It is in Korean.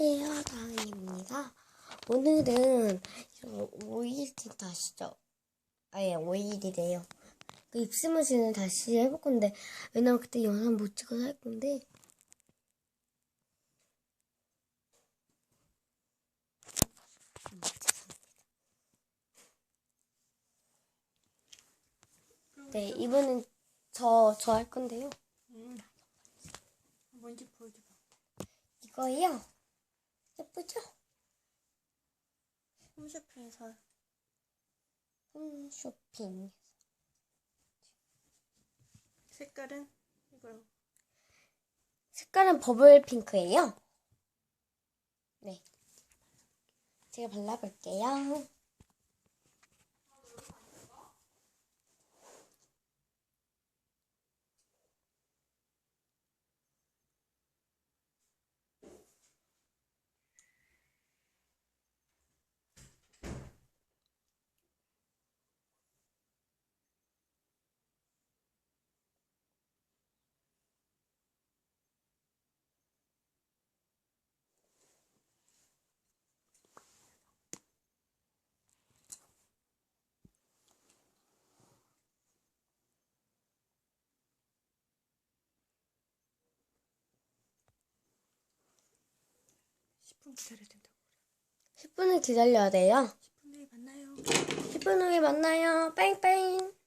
안녕하세요, 다은입니다. 오늘은 5일 틴트 아시죠? 아예 5일이래요. 그 입스무시는 다시 해볼 건데, 왜냐면 그때 영상 못 찍어서 할 건데. 네, 이번엔 저, 저 할 건데요. 음. 뭔지 보여줘봐. 이거요. 예쁘죠? 홈쇼핑에서 홈쇼핑. 색깔은 이거요. 색깔은 버블 핑크예요. 네. 제가 발라볼게요. 십분 기다려야 된다고. 10분을 기다려야 돼요. 10분 후에 만나요. 10분 후에 만나요. 뺑뺑.